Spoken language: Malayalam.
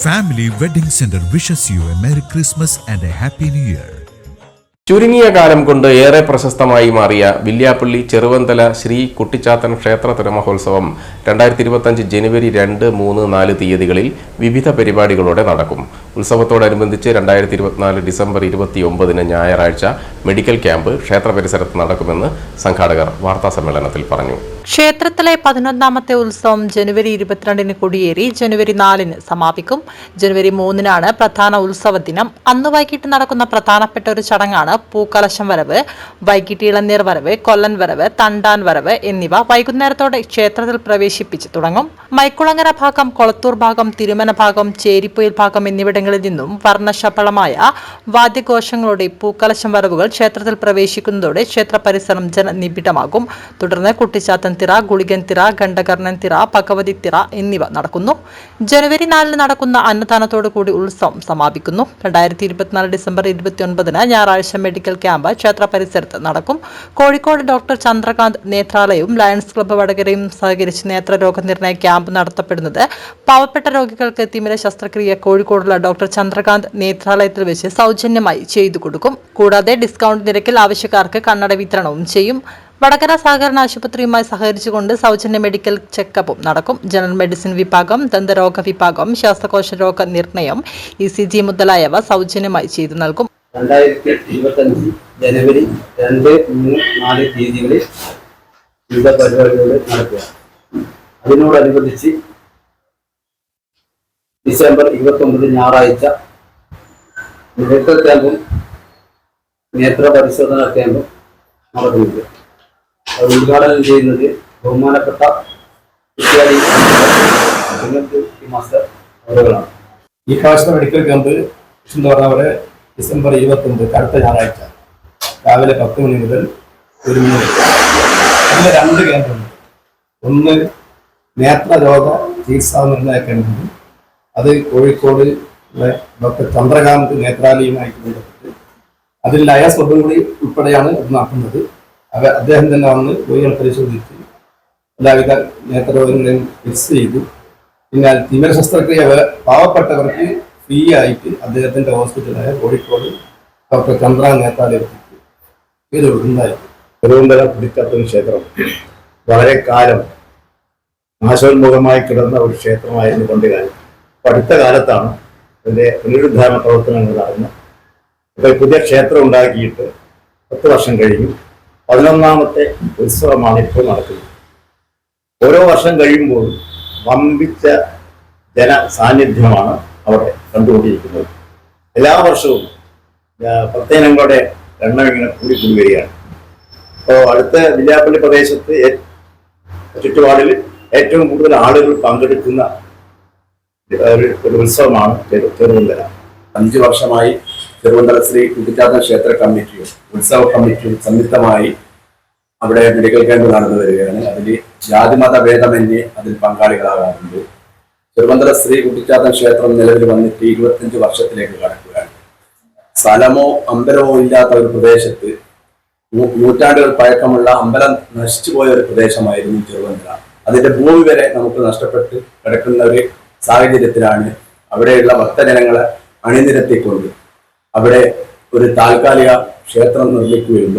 Family Wedding Center wishes you a Merry Christmas and a Happy New Year. ചുരുങ്ങിയ കാലം കൊണ്ട് ഏറെ പ്രശസ്തമായി മാറിയ വില്യാപ്പള്ളി ചെറുവന്തല ശ്രീ കുട്ടിച്ചാത്തൻ ക്ഷേത്ര തിരമഹോത്സവം രണ്ടായിരത്തി ഇരുപത്തഞ്ച് ജനുവരി രണ്ട് മൂന്ന് നാല് തീയതികളിൽ വിവിധ പരിപാടികളോടെ നടക്കും. ഉത്സവത്തോടനുബന്ധിച്ച് രണ്ടായിരത്തി ഇരുപത്തിനാല് ഡിസംബർ ഇരുപത്തി ഒമ്പതിന് ഞായറാഴ്ച മെഡിക്കൽ ക്യാമ്പ് ക്ഷേത്ര പരിസരത്ത് നടക്കുമെന്ന് സംഘാടകർ വാർത്താസമ്മേളനത്തിൽ പറഞ്ഞു. ക്ഷേത്രത്തിലെ പതിനൊന്നാമത്തെ ഉത്സവം ജനുവരി ഇരുപത്തിരണ്ടിന് കൊടിയേറി ജനുവരി നാലിന് സമാപിക്കും. ജനുവരി മൂന്നിനാണ് പ്രധാന ഉത്സവ ദിനം അന്ന് വൈകിട്ട് നടക്കുന്ന പ്രധാനപ്പെട്ട ഒരു ചടങ്ങാണ് പൂക്കലശം വരവ് വൈകിട്ട് ഇളനീർ വരവ് കൊല്ലൻ വരവ് തണ്ടാൻ വരവ് എന്നിവ വൈകുന്നേരത്തോടെ ക്ഷേത്രത്തിൽ പ്രവേശിപ്പിച്ച് തുടങ്ങും. മൈക്കുളങ്ങര ഭാഗം കൊളത്തൂർ ഭാഗം തിരുമന ഭാഗം ചേരിപ്പൊയിൽ ഭാഗം എന്നിവിടങ്ങളിൽ നിന്നും വർണശപളമായ വാദ്യഘോഷങ്ങളോടെ പൂക്കലശം വരവുകൾ ക്ഷേത്രത്തിൽ പ്രവേശിക്കുന്നതോടെ ക്ഷേത്ര പരിസരം ജനനിബിഡമാകും. തുടർന്ന് കുട്ടിച്ചാത്തൻ തിറ ഗുളികൻ തിറ ഖണ്ഡകർണൻ തിറ ഭഗവതി തിറ എന്നിവ നടക്കുന്നു. ജനുവരി നാലിന് നടക്കുന്ന അന്നദാനത്തോടു കൂടി ഉത്സവം സമാപിക്കുന്നു. രണ്ടായിരത്തി ഇരുപത്തിനാല് ഡിസംബർ ഇരുപത്തിയൊൻപതിന് ഞായറാഴ്ച മെഡിക്കൽ ക്യാമ്പ് ക്ഷേത്ര പരിസരത്ത് നടക്കും. കോഴിക്കോട് ഡോക്ടർ ചന്ദ്രകാന്ത് നേത്രാലയവും ലയൺസ് ക്ലബ്ബ് വടകരയും സഹകരിച്ച് നേത്രരോഗ നിർണയ ക്യാമ്പ് നടത്തപ്പെടുന്നത്. പാവപ്പെട്ട രോഗികൾക്ക് തിമിര ശസ്ത്രക്രിയ കോഴിക്കോടുള്ള ഡോക്ടർ ചന്ദ്രകാന്ത് നേത്രാലയത്തിൽ വെച്ച് സൗജന്യമായി ചെയ്തു കൊടുക്കും. കൂടാതെ ഡിസ്കൗണ്ട് നിരക്കിൽ ആവശ്യക്കാർക്ക് കണ്ണട വിതരണവും ചെയ്യും. വടകര സഹകരണ ആശുപത്രിയുമായി സഹകരിച്ചുകൊണ്ട് സൗജന്യ മെഡിക്കൽ ചെക്കപ്പും നടക്കും. ജനറൽ മെഡിസിൻ വിഭാഗം ദന്തരോഗ വിഭാഗം ശ്വാസകോശ രോഗ നിർണയം ഇ സി ജി മുതലായവ സൗജന്യമായി ചെയ്തു നൽകും. രണ്ടായിരത്തി ഇരുപത്തഞ്ച് ജനുവരി രണ്ട് മൂന്ന് നാല് തീയതികളിൽ വിവിധ പരിപാടികൾ നടക്കുക. അതിനോടനുബന്ധിച്ച് ഡിസംബർ ഇരുപത്തി ഒമ്പത് ഞായറാഴ്ച നേത്ര ക്യാമ്പും നേത്ര പരിശോധന ക്യാമ്പും നടക്കുന്നുണ്ട്. അത് ഉദ്ഘാടനം ചെയ്യുന്നത് ബഹുമാനപ്പെട്ട വിദ്യാലയ മാസ്റ്റർ അവരുകളാണ്. ഈ പ്രാവശ്യത്തെ മെഡിക്കൽ ക്യാമ്പ് എന്ന് പറഞ്ഞ പോലെ ഡിസംബർ ഇരുപത്തൊമ്പത് അടുത്ത ഞായറാഴ്ച. രാവിലെ പത്ത് മണി മുതൽ ഒരു മണി വരെ. രണ്ട് കേന്ദ്രങ്ങൾ. ഒന്ന് നേത്രരോഗ ചികിത്സാ നിർണയ കേന്ദ്രം അത് കോഴിക്കോട് ഡോക്ടർ ചന്ദ്രകാന്ത് നേത്രാലയവുമായിട്ട് ബന്ധപ്പെട്ട്. അതിൽ ലയ ഒന്നും കൂടി ഉൾപ്പെടെയാണ് അത് നടത്തുന്നത്. അവ അദ്ദേഹം തന്നെ വന്ന് രോഗികളെ പരിശോധിച്ച് എല്ലാവിധ നേത്രരോഗങ്ങളെയും ഫിക്സ് ചെയ്തു. പിന്നെ തിമിര ശസ്ത്രക്രിയ പാവപ്പെട്ടവർക്ക് ഫ്രീ ആയിട്ട് അദ്ദേഹത്തിന്റെ ഹോസ്പിറ്റലായ കോഴിക്കോട് ഡോക്ടർ ചന്ദ്ര നേതാലയത്തിൽ ഇത് ഉണ്ടായിരുന്നു തിരുവനന്തപുരം കുടിക്കത്തൻ ക്ഷേത്രം. വളരെ കാലം നാശോന്മുഖമായി കിടന്ന ഒരു ക്ഷേത്രമായിരുന്നു പണ്ട് കാലം. അടുത്ത കാലത്താണ് അതിന്റെ പുനരുദ്ധാരണ പ്രവർത്തനങ്ങൾ നടന്നത്. ഇപ്പൊ പുതിയ ക്ഷേത്രം ഉണ്ടാക്കിയിട്ട് പത്ത് വർഷം കഴിഞ്ഞു. പതിനൊന്നാമത്തെ ഉത്സവമാണ് ഇപ്പോൾ നടക്കുന്നത്. ഓരോ വർഷം കഴിയുമ്പോൾ വമ്പിച്ച ജന സാന്നിധ്യമാണ് അവിടെ കണ്ടുകൊണ്ടിരിക്കുന്നത്. എല്ലാ വർഷവും പ്രത്യേകങ്ങളുടെ എണ്ണം ഇങ്ങനെ കൂടിക്കൂടി വരികയാണ്. അപ്പോൾ അടുത്ത വില്ലാപ്പള്ളി പ്രദേശത്ത് ചുറ്റുപാടിൽ ഏറ്റവും കൂടുതൽ ആളുകൾ പങ്കെടുക്കുന്ന ഒരു ഉത്സവമാണ് തിരുവനന്തപുരം. അഞ്ചു വർഷമായി തിരുവനന്തപുരം ശ്രീ കുട്ടിക്കാത്ത ക്ഷേത്ര കമ്മിറ്റിയും ഉത്സവ കമ്മിറ്റിയും സംയുക്തമായി അവിടെ മെഡിക്കൽ ക്യാമ്പ് നടന്നു വരികയാണ്. അതിൽ ജാതിമത ഭേദമന്യേ അതിൽ പങ്കാളികളാകാറുണ്ട്. തിരുവനന്തപുരം ശ്രീ കുട്ടിച്ചാത്തൻ ക്ഷേത്രം നിലവിൽ വന്നിട്ട് ഇരുപത്തിയഞ്ച് വർഷത്തിലേക്ക് കടക്കുകയാണ്. സ്ഥലമോ അമ്പലമോ ഇല്ലാത്ത ഒരു പ്രദേശത്ത് നൂറ്റാണ്ടുകൾ പഴക്കമുള്ള അമ്പലം നശിച്ചുപോയ ഒരു പ്രദേശമായിരുന്നു തിരുവനന്തപുരം. അതിന്റെ ഭൂമി വരെ നമുക്ക് നഷ്ടപ്പെട്ട് കിടക്കുന്ന ഒരു സാഹചര്യത്തിലാണ് അവിടെയുള്ള ഭക്തജനങ്ങളെ അണിനിരത്തിക്കൊണ്ട് അവിടെ ഒരു താൽക്കാലിക ക്ഷേത്രം നിർമ്മിക്കുകയും